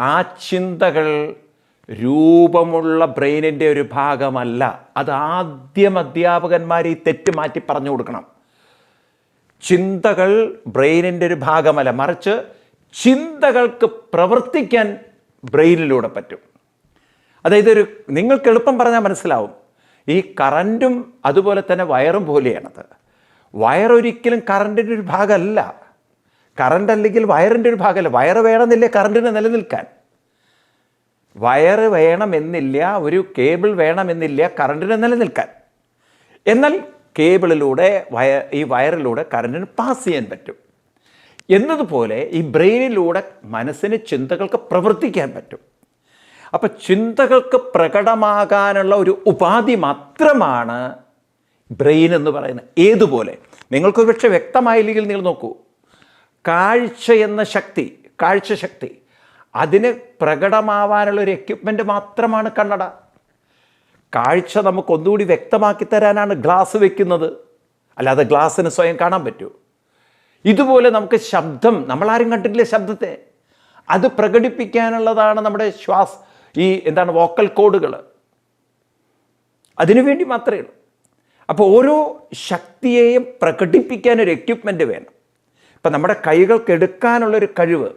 ആ ചിന്തകൾ രൂപമുള്ള ബ്രെയിനിന്റെ ഒരു ഭാഗമല്ല. അത് ആദ്യം അധ്യാപകന്മാർ ഈ തെറ്റ് മാറ്റി പറഞ്ഞു കൊടുക്കണം. ചിന്തകൾ ബ്രെയിനിന്റെ ഒരു ഭാഗമല്ല. മറിച്ച് ചിന്തകൾക്ക് പ്രവർത്തിക്കാൻ ബ്രെയിനിലൂടെ പറ്റും. അതായത് ഒരു നിങ്ങൾക്ക് എളുപ്പം പറഞ്ഞാൽ മനസ്സിലാവും. ഈ കറന്റും അതുപോലെ തന്നെ വയറും പോലെയാണത്. വയറൊരിക്കലും കറണ്ടിന്റെ ഒരു ഭാഗമല്ല. കറണ്ട് അല്ലെങ്കിൽ വയറിന്റെ ഒരു ഭാഗമല്ല. വയറ് വേണമെന്നില്ല കറണ്ടിന് നിലനിൽക്കാൻ. വയറ് വേണമെന്നില്ല ഒരു കേബിൾ വേണമെന്നില്ല കറണ്ടിന് നിലനിൽക്കാൻ. എന്നാൽ കേബിളിലൂടെ വയ ഈ വയറിലൂടെ കറണ്ടിന് പാസ് ചെയ്യാൻ പറ്റും. എന്നതുപോലെ ഈ ബ്രെയിനിലൂടെ മനസ്സിന് ചിന്തകൾക്ക് പ്രവർത്തിക്കാൻ പറ്റും. അപ്പം ചിന്തകൾക്ക് പ്രകടമാകാനുള്ള ഒരു ഉപാധി മാത്രമാണ് ബ്രെയിൻ എന്ന് പറയുന്നത്. ഏതുപോലെ? നിങ്ങൾക്ക് പക്ഷേ വ്യക്തമായില്ലെങ്കിൽ നിങ്ങൾ നോക്കൂ. കാഴ്ച എന്ന ശക്തി കാഴ്ച ശക്തി. അതിന് പ്രകടമാവാനുള്ള ഒരു എക്യുപ്മെന്റ് മാത്രമാണ് കണ്ണട. കാഴ്ച നമുക്ക് ഒന്നുകൂടി വ്യക്തമാക്കി തരാനാണ് ഗ്ലാസ് വെക്കുന്നത്. അല്ലാതെ ഗ്ലാസ്സിന് സ്വയം കാണാൻ പറ്റൂ. ഇതുപോലെ നമുക്ക് ശബ്ദം നമ്മളാരും കണ്ടിട്ടില്ല ശബ്ദത്തെ? അത് പ്രകടിപ്പിക്കാനുള്ളതാണ് നമ്മുടെ ശ്വാസ് ഈ എന്താണ് വോക്കൽ കോഡുകൾ അതിനുവേണ്ടി മാത്രമേ ഉള്ളൂ. അപ്പോൾ ഓരോ ശക്തിയെയും പ്രകടിപ്പിക്കാൻ ഒരു എക്യുപ്മെന്റ് വേണം. ഇപ്പം നമ്മുടെ കൈകൾക്ക് എടുക്കാനുള്ളൊരു കഴിവ്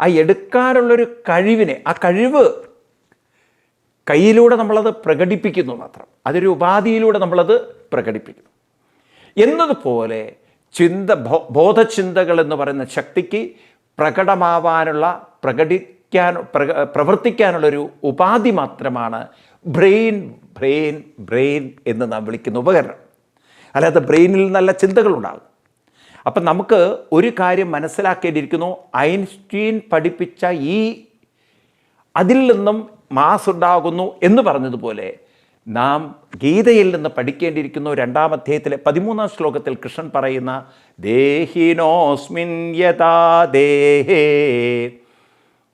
ആ എടുക്കാനുള്ളൊരു കഴിവിനെ ആ കഴിവ് കയ്യിലൂടെ നമ്മളത് പ്രകടിപ്പിക്കുന്നു മാത്രം. അതൊരു ഉപാധിയിലൂടെ നമ്മളത് പ്രകടിപ്പിക്കുന്നു. എന്നതുപോലെ ചിന്ത ബോധചിന്തകൾ എന്ന് പറയുന്ന ശക്തിക്ക് പ്രകടമാവാനുള്ള പ്രകടിക്കാൻ പ്രക പ്രവർത്തിക്കാനുള്ളൊരു ഉപാധി മാത്രമാണ് ബ്രെയിൻ ബ്രെയിൻ ബ്രെയിൻ എന്ന് നാം വിളിക്കുന്ന ഉപകരണം. അല്ലാതെ ബ്രെയിനിൽ നല്ല ചിന്തകളുണ്ടാകും. അപ്പം നമുക്ക് ഒരു കാര്യം മനസ്സിലാക്കേണ്ടിയിരിക്കുന്നു. ഐൻസ്റ്റീൻ പഠിപ്പിച്ച ഈ അതിൽ നിന്നും മാസ് ഉണ്ടാകുന്നു എന്ന് പറഞ്ഞതുപോലെ നാം ഗീതയിൽ നിന്ന് പഠിക്കേണ്ടിയിരിക്കുന്നു രണ്ടാം അധ്യായത്തിലെ പതിമൂന്നാം ശ്ലോകത്തിൽ കൃഷ്ണൻ പറയുന്ന ദേഹിനോസ്മിൻ യഥാ ദേഹേ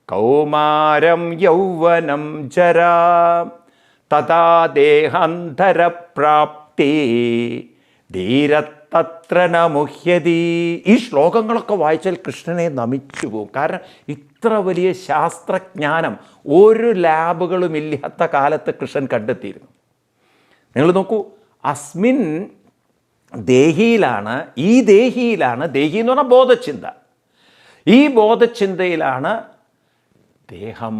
കൗമാരം യൗവനം ജരാ തഥാ ദേഹാന്തരപ്രാപ്തി ധീരത്തത്ര നമുഹ്യതി ഈ ശ്ലോകങ്ങളൊക്കെ വായിച്ചാൽ കൃഷ്ണനെ നമിച്ചു പോകും കാരണം ഇത്ര വലിയ ശാസ്ത്രജ്ഞാനം ഒരു ലാബുകളും ഇല്ലാത്ത കാലത്ത് കൃഷ്ണൻ കണ്ടെത്തിയിരുന്നു. നിങ്ങൾ നോക്കൂ അസ്മിൻ ദേഹിയിലാണ് ഈ ദേഹിയിലാണ് ദേഹി എന്ന് പറഞ്ഞാൽ ബോധചിന്ത. ഈ ബോധചിന്തയിലാണ് ദേഹം.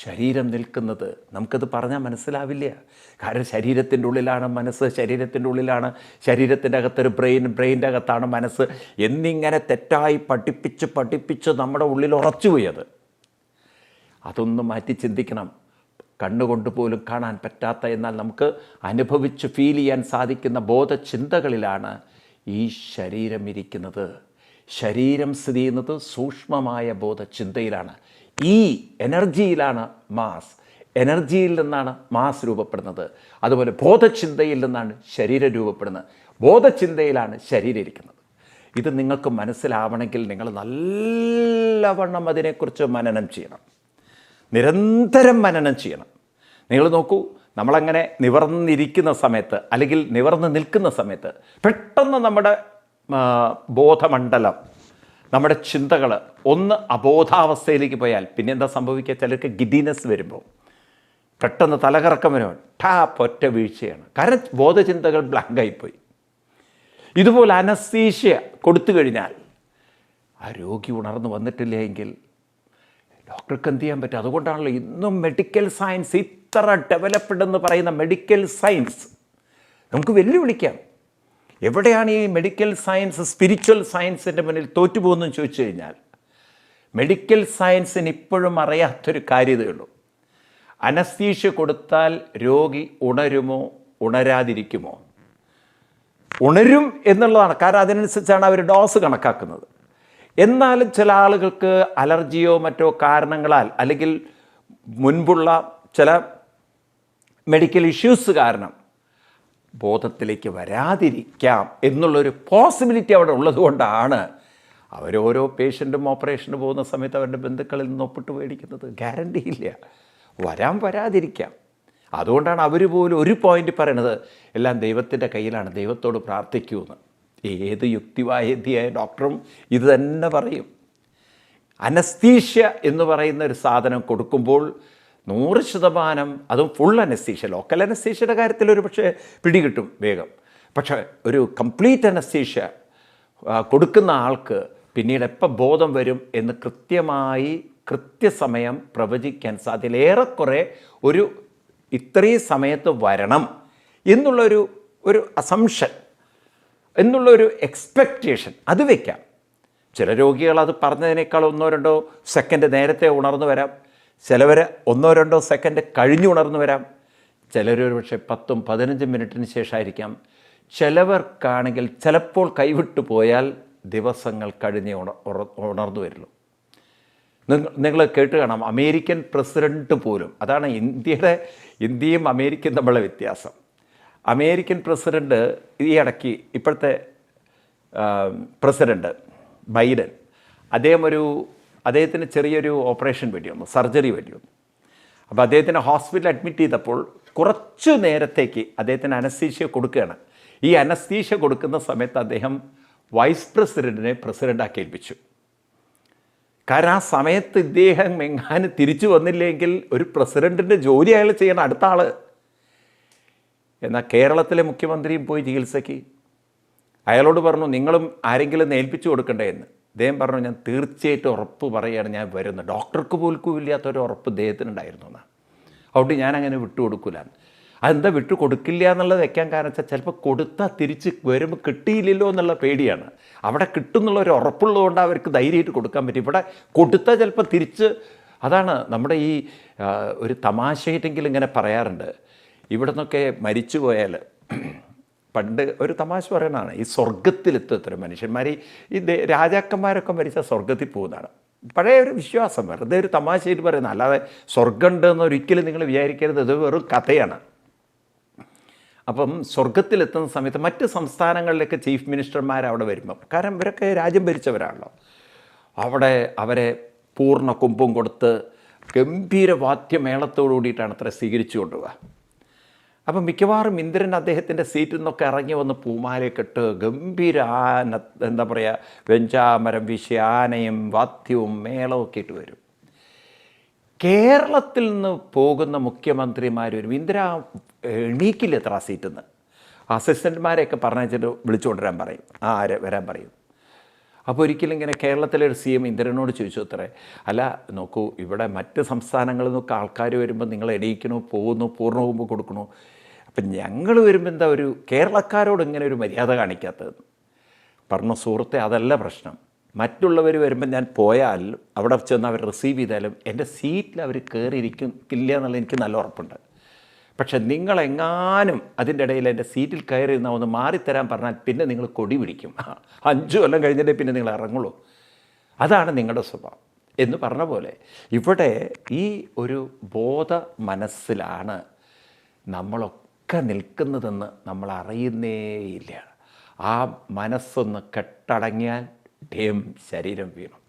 ശരീരം നിൽക്കുന്നത് നമുക്കത് പറഞ്ഞാൽ മനസ്സിലാവില്ല. കാരണം ശരീരത്തിന്റെ ഉള്ളിലാണ് മനസ്സ് ശരീരത്തിന്റെ ഉള്ളിലാണ് ശരീരത്തിന്റെ അകത്തൊരു ബ്രെയിൻ ബ്രെയിന്റെ അകത്താണ് മനസ്സ് എന്നിങ്ങനെ തെറ്റായി പഠിപ്പിച്ച് പഠിപ്പിച്ച് നമ്മുടെ ഉള്ളിൽ ഉറച്ചുപോയത് അതൊന്ന് മാറ്റി ചിന്തിക്കണം. കണ്ണുകൊണ്ട് പോലും കാണാൻ പറ്റാത്ത എന്നാൽ നമുക്ക് അനുഭവിച്ച് ഫീൽ ചെയ്യാൻ സാധിക്കുന്ന ബോധചിന്തകളിലാണ് ഈ ശരീരം ഇരിക്കുന്നത്. ശരീരം സ്ഥിതി ചെയ്യുന്നത് സൂക്ഷ്മമായ ബോധചിന്തയിലാണ്. ഈ എനർജിയിലാണ് മാസ്. എനർജിയിൽ നിന്നാണ് മാസ് രൂപപ്പെടുന്നത്. അതുപോലെ ബോധചിന്തയിൽ നിന്നാണ് ശരീരം രൂപപ്പെടുന്നത്. ബോധചിന്തയിലാണ് ശരീരം ഇരിക്കുന്നത്. ഇത് നിങ്ങൾക്ക് മനസ്സിലാവണമെങ്കിൽ നിങ്ങൾ നല്ലവണ്ണം അതിനെക്കുറിച്ച് മനനം ചെയ്യണം. നിരന്തരം മനനം ചെയ്യണം. നിങ്ങൾ നോക്കൂ നമ്മളങ്ങനെ നിവർന്നിരിക്കുന്ന സമയത്ത് അല്ലെങ്കിൽ നിവർന്ന് നിൽക്കുന്ന സമയത്ത് പെട്ടെന്ന് നമ്മുടെ ബോധമണ്ഡലം നമ്മുടെ ചിന്തകൾ ഒന്ന് അബോധാവസ്ഥയിലേക്ക് പോയാൽ പിന്നെ എന്താ സംഭവിക്കുക? ചിലർക്ക് ഗിഡിനെസ് വരുമ്പോൾ. പെട്ടെന്ന് തലകറക്കം വരുമ്പോൾ ടാപ്പ് ഒറ്റ വീഴ്ചയാണ്. കാരണം ബോധചിന്തകൾ ബ്ലാങ്കായിപ്പോയി ഇതുപോലെ അനസ്തീഷ്യ കൊടുത്തു കഴിഞ്ഞാൽ ആ രോഗി ഉണർന്നു വന്നിട്ടില്ല എങ്കിൽ ഡോക്ടർക്ക് എന്ത് ചെയ്യാൻ പറ്റും? അതുകൊണ്ടാണല്ലോ ഇന്നും മെഡിക്കൽ സയൻസ് ഇത്ര ഡെവലപ്ഡ് എന്ന് പറയുന്ന മെഡിക്കൽ സയൻസ് നമുക്ക് വെല്ലുവിളിക്കാം. എവിടെയാണ് ഈ മെഡിക്കൽ സയൻസ് സ്പിരിച്വൽ സയൻസിന്റെ മുന്നിൽ തോറ്റുപോകുന്നതെന്ന് ചോദിച്ചു കഴിഞ്ഞാൽ മെഡിക്കൽ സയൻസിന് ഇപ്പോഴും അറിയാത്തൊരു കാര്യതേ ഉള്ളൂ. അനസ്തീഷ്യ കൊടുത്താൽ രോഗി ഉണരുമോ ഉണരാതിരിക്കുമോ? ഉണരും എന്നുള്ളതാണ്. കാരണം അതിനനുസരിച്ചാണ് അവർ ഡോസ് കണക്കാക്കുന്നത്. എന്നാലും ചില ആളുകൾക്ക് അലർജിയോ മറ്റോ കാരണങ്ങളാൽ അല്ലെങ്കിൽ മുൻപുള്ള ചില മെഡിക്കൽ ഇഷ്യൂസ് കാരണം ബോധത്തിലേക്ക് വരാതിരിക്കാം എന്നുള്ളൊരു പോസിബിലിറ്റി അവിടെ ഉള്ളതുകൊണ്ടാണ് അവരോരോ പേഷ്യന്റും ഓപ്പറേഷന് പോകുന്ന സമയത്ത് അവരുടെ ബന്ധുക്കളിൽ നിന്ന് ഒപ്പിട്ട് മേടിക്കുന്നത്. ഗ്യാരണ്ടി ഇല്ല. വരാൻ വരാതിരിക്കാം. അതുകൊണ്ടാണ് അവർ പോലും ഒരു പോയിന്റ് പറയണത് എല്ലാം ദൈവത്തിന്റെ കയ്യിലാണ് ദൈവത്തോട് പ്രാർത്ഥിക്കൂന്ന്. ഏത് യുക്തിവാഹിതിയായ ഡോക്ടറും ഇത് തന്നെ പറയും. അനസ്തീഷ്യ എന്ന് പറയുന്ന ഒരു സാധനം കൊടുക്കുമ്പോൾ നൂറ് ശതമാനം അതും ഫുൾ അനസ്തീഷ്യ ലോക്കൽ അനസ്തീഷ്യയുടെ കാര്യത്തിൽ ഒരു പക്ഷേ പിടികിട്ടും വേഗം. പക്ഷേ ഒരു കംപ്ലീറ്റ് അനസ്തീഷ്യ കൊടുക്കുന്ന ആൾക്ക് പിന്നീട് എപ്പോൾ ബോധം വരും എന്ന് കൃത്യമായി കൃത്യസമയം പ്രവചിക്കാൻ സാധ്യത ഏറെക്കുറെ ഒരു ഇത്രയും സമയത്ത് വരണം എന്നുള്ളൊരു ഒരു അസംഷൻ എന്നുള്ളൊരു എക്സ്പെക്റ്റേഷൻ അത് വയ്ക്കാം ചില രോഗികൾ അത് പറഞ്ഞതിനേക്കാൾ ഒന്നോ രണ്ടോ സെക്കൻഡ് നേരത്തെ ഉണർന്നു വരാം. ചിലവർ ഒന്നോ രണ്ടോ സെക്കൻഡ് കഴിഞ്ഞു ഉണർന്നു വരാം. ചിലർ പക്ഷേ പത്തും പതിനഞ്ചും മിനിറ്റിന് ശേഷമായിരിക്കാം. ചിലവർക്കാണെങ്കിൽ ചിലപ്പോൾ കൈവിട്ടു പോയാൽ ദിവസങ്ങൾ കഴിഞ്ഞ് ഉണ ഉണർന്നു വരുള്ളൂ. നിങ്ങൾ നിങ്ങൾ കേട്ട് കാണാം അമേരിക്കൻ പ്രസിഡന്റ് പോലും അതാണ് ഇന്ത്യയുടെ ഇന്ത്യയും അമേരിക്കയും തമ്മിലുള്ള വ്യത്യാസം. അമേരിക്കൻ പ്രസിഡന്റ് ഈ ഇടയ്ക്ക് ഇപ്പോഴത്തെ പ്രസിഡന്റ് ബൈഡൻ അദ്ദേഹം ഒരു അദ്ദേഹത്തിന് ചെറിയൊരു ഓപ്പറേഷൻ വേണ്ടി വന്നു സർജറി വേണ്ടി വന്നു. അപ്പോൾ അദ്ദേഹത്തിന് ഹോസ്പിറ്റലിൽ അഡ്മിറ്റ് ചെയ്തപ്പോൾ കുറച്ച് നേരത്തേക്ക് അദ്ദേഹത്തിന് അനസ്തീഷ്യ കൊടുക്കുകയാണ്. ഈ അനസ്തീഷ്യ കൊടുക്കുന്ന സമയത്ത് അദ്ദേഹം വൈസ് പ്രസിഡന്റിനെ പ്രസിഡന്റാക്കി ഏൽപ്പിച്ചു. കാരണം ആ സമയത്ത് ഇദ്ദേഹം എങ്ങാനും തിരിച്ചു വന്നില്ലെങ്കിൽ ഒരു പ്രസിഡന്റിന്റെ ജോലി അയാൾ ചെയ്യണം അടുത്ത ആൾ എന്നാൽ കേരളത്തിലെ മുഖ്യമന്ത്രിയും പോയി ചികിത്സയ്ക്ക്. അയാളോട് പറഞ്ഞു നിങ്ങളും ആരെങ്കിലും ഏൽപ്പിച്ചു കൊടുക്കണ്ടേ എന്ന്. അദ്ദേഹം പറഞ്ഞു ഞാൻ തീർച്ചയായിട്ടും ഉറപ്പ് പറയുകയാണ് ഞാൻ വരുന്നത്. ഡോക്ടർക്ക് പോലും ഇല്ലാത്തൊരു ഉറപ്പ് ഇദ്ദേഹത്തിനുണ്ടായിരുന്നു എന്നാണ് അതുകൊണ്ട് ഞാൻ അങ്ങനെ വിട്ടുകൊടുക്കില്ല അതെന്താ വിട്ടു കൊടുക്കില്ല എന്നുള്ളത് വെക്കാൻ കാരണം വെച്ചാൽ ചിലപ്പോൾ കൊടുത്താൽ തിരിച്ച് വരുമ്പോൾ കിട്ടിയില്ലല്ലോ എന്നുള്ള പേടിയാണ്. അവിടെ കിട്ടുന്നുള്ള ഒരു ഉറപ്പുള്ളതുകൊണ്ട് അവർക്ക് ധൈര്യമായിട്ട് കൊടുക്കാൻ പറ്റും. ഇവിടെ കൊടുത്താൽ ചിലപ്പോൾ തിരിച്ച് അതാണ് നമ്മുടെ ഈ ഒരു തമാശയായിട്ടെങ്കിലും ഇങ്ങനെ പറയാറുണ്ട്. ഇവിടെ നിന്നൊക്കെ മരിച്ചു പോയാൽ പണ്ട് ഒരു തമാശ പറയുന്നതാണ് ഈ സ്വർഗത്തിലെത്തും ഇത്തരം മനുഷ്യന്മാർ ഈ രാജാക്കന്മാരൊക്കെ മരിച്ച സ്വർഗത്തിൽ പോകുന്നതാണ്. പഴയ ഒരു വിശ്വാസം വെറുതെ ഒരു തമാശയായിട്ട് പറയുന്നത് അല്ലാതെ സ്വർഗമുണ്ട് എന്ന് ഒരിക്കലും നിങ്ങൾ വിചാരിക്കരുത് ഇത് വെറും കഥയാണ്. അപ്പം സ്വർഗത്തിലെത്തുന്ന സമയത്ത് മറ്റ് സംസ്ഥാനങ്ങളിലൊക്കെ ചീഫ് മിനിസ്റ്റർമാർ അവിടെ വരുമ്പം കാരണം ഇവരൊക്കെ രാജ്യം ഭരിച്ചവരാണല്ലോ. അവിടെ അവരെ പൂർണ കുമ്പും കൊടുത്ത് ഗംഭീര വാദ്യമേളത്തോടു കൂടിയിട്ടാണ് അത്ര സ്വീകരിച്ചു കൊണ്ടുപോവുക. അപ്പം മിക്കവാറും ഇന്ദ്രൻ അദ്ദേഹത്തിന്റെ സീറ്റിൽ നിന്നൊക്കെ ഇറങ്ങി വന്ന് പൂമാലയൊക്കെ ഇട്ട് ഗംഭീര ആന എന്താ പറയുക വെഞ്ചാമരം വീശി ആനയും വാദ്യവും മേളവും ഒക്കെ ഇട്ട് വരും. കേരളത്തിൽ നിന്ന് പോകുന്ന മുഖ്യമന്ത്രിമാരും ഇന്ദിര എണീക്കില്ല എത്ര ആ സീറ്റിൽ നിന്ന്? അസിസ്റ്റന്റ്മാരെയൊക്കെ പറഞ്ഞിട്ട് വിളിച്ചുകൊണ്ടുവരാൻ പറയും. ആ വരാൻ പറയും. അപ്പോൾ ഒരിക്കലും ഇങ്ങനെ കേരളത്തിലെ ഒരു സി എം ഇന്ദ്രനോട് ചോദിച്ചു അത്രേ. അല്ല നോക്കൂ ഇവിടെ മറ്റ് സംസ്ഥാനങ്ങളിൽ നിന്നൊക്കെ ആൾക്കാർ വരുമ്പോൾ നിങ്ങൾ എണീക്കണു പോകുന്നു പൂർണ പോകുമ്പോൾ കൊടുക്കണോ. അപ്പം ഞങ്ങൾ വരുമ്പോൾ എന്താ ഒരു കേരളക്കാരോട് ഇങ്ങനെ ഒരു മര്യാദ കാണിക്കാത്തത്? പറഞ്ഞു സുഹൃത്തെ അതല്ല പ്രശ്നം. മറ്റുള്ളവർ വരുമ്പോൾ ഞാൻ പോയാൽ അവിടെ ചെന്ന് അവർ റിസീവ് ചെയ്താലും എന്റെ സീറ്റിൽ അവർ കയറിയിരിക്കും ഇല്ല എന്നുള്ളത് എനിക്ക് നല്ല ഉറപ്പുണ്ട്. പക്ഷെ നിങ്ങളെങ്ങാനും അതിന്റെ ഇടയിൽ എന്റെ സീറ്റിൽ കയറി ഇരുന്ന ഒന്ന് മാറിത്തരാൻ പറഞ്ഞാൽ പിന്നെ നിങ്ങൾ കൊടി പിടിക്കും. അഞ്ചു കൊല്ലം കഴിഞ്ഞിട്ടേ പിന്നെ നിങ്ങൾ ഇറങ്ങുള്ളൂ. അതാണ് നിങ്ങളുടെ സ്വഭാവം. എന്ന് പറഞ്ഞ പോലെ ഇവിടെ ഈ ഒരു ബോധ മനസ്സിലാണ് നമ്മളൊക്കെ നിൽക്കുന്നതെന്ന് നമ്മൾ അറിയുന്നേയില്ല. ആ മനസ്സൊന്ന് കെട്ടടങ്ങിയാൽ ഡേം ശരീരം വീണു.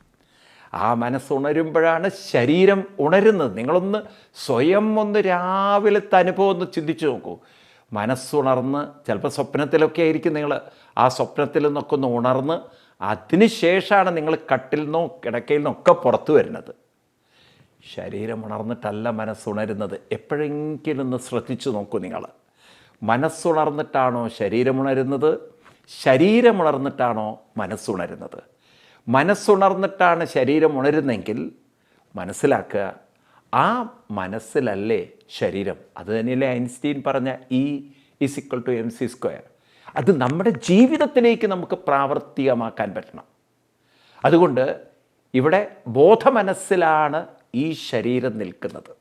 ആ മനസ്സുണരുമ്പോഴാണ് ശരീരം ഉണരുന്നത്. നിങ്ങളൊന്ന് സ്വയം ഒന്ന് രാവിലത്തെ അനുഭവം ഒന്ന് ചിന്തിച്ചു നോക്കൂ. മനസ്സുണർന്ന് ചിലപ്പോൾ സ്വപ്നത്തിലൊക്കെ ആയിരിക്കും നിങ്ങൾ ആ സ്വപ്നത്തിൽ നിന്നൊക്കെ ഒന്ന് ഉണർന്ന് അതിനുശേഷമാണ് നിങ്ങൾ കട്ടിൽ നിന്നോ കിടക്കയിൽ നിന്നൊക്കെ പുറത്തു വരുന്നത്. ശരീരം ഉണർന്നിട്ടല്ല മനസ്സുണരുന്നത് എപ്പോഴെങ്കിലും ഒന്ന് ശ്രദ്ധിച്ചു നോക്കൂ നിങ്ങൾ മനസ്സുണർന്നിട്ടാണോ ശരീരമുണരുന്നത് ശരീരമുണർന്നിട്ടാണോ മനസ്സുണരുന്നത് മനസ്സുണർന്നിട്ടാണ് ശരീരം ഉണരുന്നെങ്കിൽ മനസ്സിലാക്കുക ആ മനസ്സിലല്ലേ ശരീരം. അത് തന്നെയല്ലേ ഐൻസ്റ്റീൻ പറഞ്ഞ E is equal to M C square അത് നമ്മുടെ ജീവിതത്തിലേക്ക് നമുക്ക് പ്രാവർത്തികമാക്കാൻ പറ്റണം. അതുകൊണ്ട് ഇവിടെ ബോധമനസ്സിലാണ് ഈ ശരീരം നിൽക്കുന്നത്.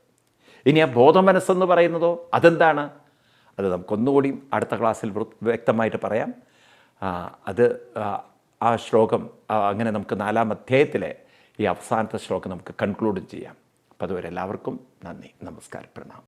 ഇനി ആ ബോധമനസ്സെന്ന് പറയുന്നതോ അതെന്താണ്? അത് നമുക്കൊന്നുകൂടി അടുത്ത ക്ലാസ്സിൽ വ്യക്തമായിട്ട് പറയാം. അത് ആ, ശ്ലോകം അങ്ങനെ നമുക്ക് നാലാം അധ്യായത്തിലെ ഈ അവസാനത്തെ ശ്ലോകം നമുക്ക് കൺക്ലൂഡ് ചെയ്യാം. അപ്പോൾ അതുവരെ എല്ലാവർക്കും നന്ദി നമസ്കാരം പ്രണാം